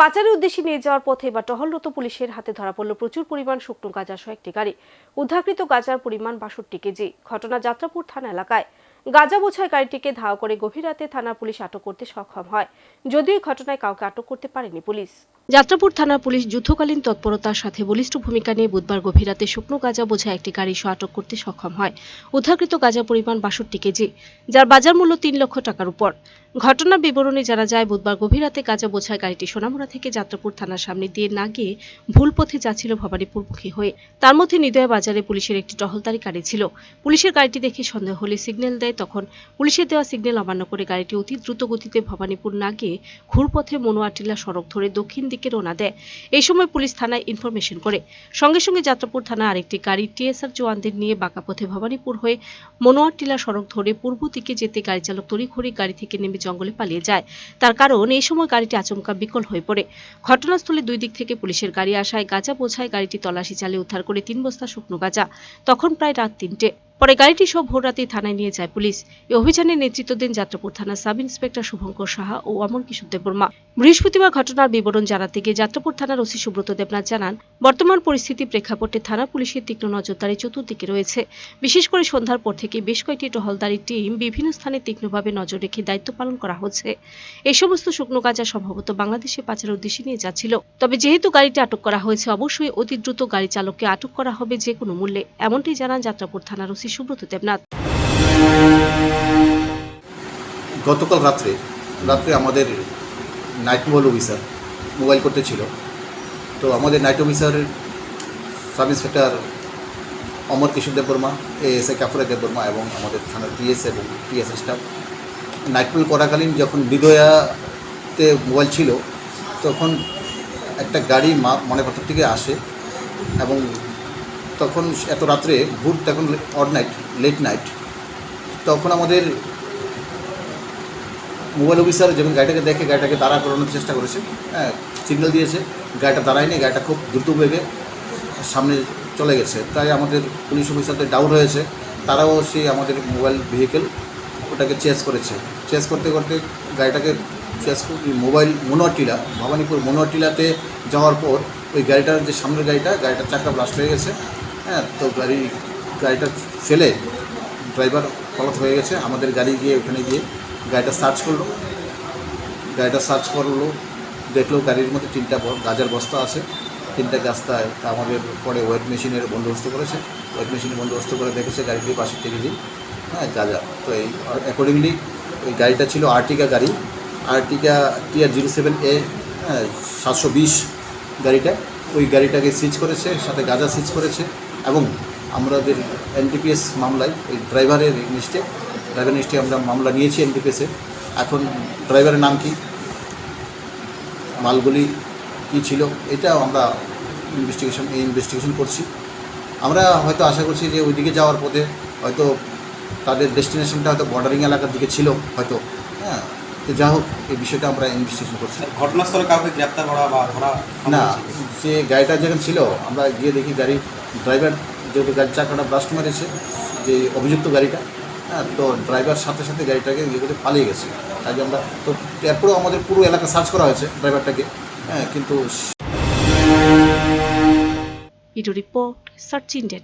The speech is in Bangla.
পাচারের উদ্দেশ্যে নিয়ে যাওয়ার পথে বা টহলরত পুলিশের হাতে ধরা পড়ল প্রচুর পরিমাণ শুকনো গাঁজা সহ একটি গাড়ি। উদ্ধারকৃত গাঁজার পরিমাণ বাষট্টি কেজি। ঘটনা যাত্রাপুর থানা এলাকায়। গাঁজা বোঝায় গাড়িটিকে ধাওয়া করে গভীর রাতে থানার পুলিশ আটক করতে সক্ষম হয়। যদিও ঘটনায় কাউকে আটক করতে পারেনি পুলিশ। যাত্রাপুর থানার পুলিশ যুদ্ধকালীন তৎপরতার সাথে বলিষ্ঠ ভূমিকা নিয়ে বুধবার গভীর রাতে শুকনো গাঁজা বোঝায় একটি গাড়ি সহ আটক করতে সক্ষম হয়। উদ্ধারকৃত গাঁজার পরিমাণ বাষট্টি কেজি, যার বাজার মূল্য তিন লক্ষ টাকার উপর। ঘটনার বিবরণে জানা যায়, বুধবার গভীর রাতে গাঁজা বোঝায় গাড়িটি সোনামুড়া থেকে যাত্রাপুর থানার সামনে দিয়ে না গিয়ে ভুল পথে যাচ্ছিল ভবানীপুরমুখী হয়ে। তার মধ্যে নিদয়া বাজারে পুলিশের একটি টহলদারি গাড়ি ছিল। পুলিশের গাড়িটি দেখে সন্দেহ হলে সিগন্যাল দেয়, তখন পুলিশের দেওয়া সিগন্যাল অমান্য করে গাড়িটি অতি দ্রুত গতিতে ভবানীপুর না গিয়ে ঘুরপথে মনোয়াটিলা সড়ক ধরে দক্ষিণ দিকে রওনা দেয়। এই সময় পুলিশ থানায় ইনফরমেশন করে। সঙ্গে সঙ্গে যাত্রাপুর থানা আরেকটি গাড়ি টিএসআর জওয়ানদের নিয়ে বাঁকা পথে ভবানীপুর হয়ে মনোয়ারটিলা সড়ক ধরে পূর্ব দিকে যেতে গাড়ি চালক তড়িঘড়ি গাড়ি থেকে নেমে জঙ্গলে পালিয়ে যায়। তার কারণ, এই সময় গাড়িটি আচমকা বিকল হয়ে পড়ে। ঘটনাস্থলে দুই দিক থেকে পুলিশের গাড়ি আসায় গাঁজা বোঝায় গাড়িটি তল্লাশি চালিয়ে উদ্ধার করে তিন বস্তা শুকনো গাঁজা। তখন প্রায় রাত তিনটে। পরে গাড়িটি সব ভোর রাতেই থানায় নিয়ে যায় পুলিশ। এই অভিযানে নেতৃত্ব দেন যাত্রাপুর থানার সাব ইন্সপেক্টর শুভঙ্কর সাহা ও অমর কিশোর দেববর্মা। বৃহস্পতিবার ঘটনার বিবরণ জানাতে গিয়ে যাত্রাপুর থানার ওসি সুব্রত দেবনাথ জানান, বর্তমান পরিস্থিতি প্রেক্ষাপটে থানা পুলিশের তীক্ষ্ণ নজরদারি চতুর্দিকে রয়েছে। বিশেষ করে সন্ধ্যার পর থেকে বেশ কয়েকটি টহলদারি টিম বিভিন্ন স্থানে তীক্ষ্ণভাবে নজর রেখে দায়িত্ব পালন করা হচ্ছে। এই সমস্ত শুকনো গাঁজা সম্ভবত বাংলাদেশে পাচারের উদ্দেশ্যে নিয়ে যাচ্ছিল। তবে যেহেতু গাড়িটি আটক করা হয়েছে, অবশ্যই অতি দ্রুত গাড়ি চালককে আটক করা হবে যে কোনো মূল্যে, এমনটাই জানান যাত্রাপুর থানার ওসি সুব্রত দেবনাথ। গতকাল রাত্রে রাত্রে আমাদের নাইট মোবাইল অফিসার মোবাইল করতে ছিল। তো আমাদের night officer sub inspector Amar Kishore Debbarma I কাপুরা দেববর্মা এবং আমাদের থানার পিএস এবং পিএস স্টাফ নাইট মোবাইল করাকালীন যখন বিদয়াতে মোবাইল ছিল, তখন একটা গাড়ি মা মনেপাথর থেকে আসে এবং তখন এত রাত্রে ভোর তখন অড নাইট, লেট নাইট, তখন আমাদের মোবাইল অফিসার যখন গাড়িটাকে দেখে, গাড়িটাকে দাঁড়া করানোর চেষ্টা করেছে হ্যাঁ সিগন্যাল দিয়েছে, গাড়িটা দাঁড়ায়নি, গাড়িটা খুব দ্রুত বেগে সামনে চলে গেছে, তাই আমাদের পুলিশ অফিসারদের ডাউট হয়েছে, তারাও সেই আমাদের মোবাইল ভেহিকেল ওটাকে চেস করেছে, চেস করতে করতে গাড়িটাকে চেস মোবাইল মনোয়ারটিলা ভবানীপুর মনোয়ারটিলাতে যাওয়ার পর ওই গাড়িটার যে সামনের গাড়িটা, গাড়িটার চাকা ব্লাস্ট হয়ে গেছে হ্যাঁ তো গাড়ি, গাড়িটা ফেলে ড্রাইভার ফলত হয়ে গেছে। আমাদের গাড়ি গিয়ে ওখানে গিয়ে গাড়িটা সার্চ করল। গাড়িটা সার্চ করল, দেখল গাড়ির মধ্যে তিনটা গাজার বস্তা আছে। তিনটা গাছটায় তা আমাদের পরে ওয়েট মেশিনের বন্দোবস্ত করেছে। ওয়েট মেশিনের বন্দোবস্ত করে দেখেছে গাড়িটির পাশে দিই হ্যাঁ গাজা। তো এই অ্যাকর্ডিংলি ওই গাড়িটা ছিল আর্টিকা গাড়ি। Ertiga TR zero seven A হ্যাঁ সাতশো বিশ গাড়িটা। ওই গাড়িটাকে সিজ করেছে, সাথে গাজা সিজ করেছে। এবং আমাদের এনডিপিএস মামলায় ওই ড্রাইভারের লিস্টে ড্রাইভার লিস্টে আমরা মামলা নিয়েছি এনডিপিএসে। এখন ড্রাইভারের নাম কি? মালগুলি কি ছিল? এটাও আমরা ইনভেস্টিগেশন এই ইনভেস্টিগেশন করছি। আমরা হয়তো আশা করছি যে ওইদিকে যাওয়ার পথে হয়তো তাদের ডেস্টিনেশনটা হয়তো বর্ডারিং এলাকার দিকে ছিল হয়তো। হ্যাঁ তো যা হোক এই বিষয়টা আমরা ইনভেস্টিগেশন করছি। ঘটনাস্থলে কাউকে গ্রেপ্তার করা বা ধরা না যে গাড়িটা যখন ছিল আমরা গিয়ে দেখি গাড়ি ড্রাইভার যেহেতু গাড়ির চাকাটা ব্লাস্ট মেরেছে যে অভিযুক্ত গাড়িটা হ্যাঁ তো ড্রাইভার সাথে সাথে গাড়িটাকে ইয়ে করে পালিয়ে গেছে। তাই আমরা তো এরপরেও আমাদের পুরো এলাকা সার্চ করা হয়েছে ড্রাইভারটাকে হ্যাঁ কিন্তু ভিডিও রিপোর্ট সার্চ ইন্ডিয়া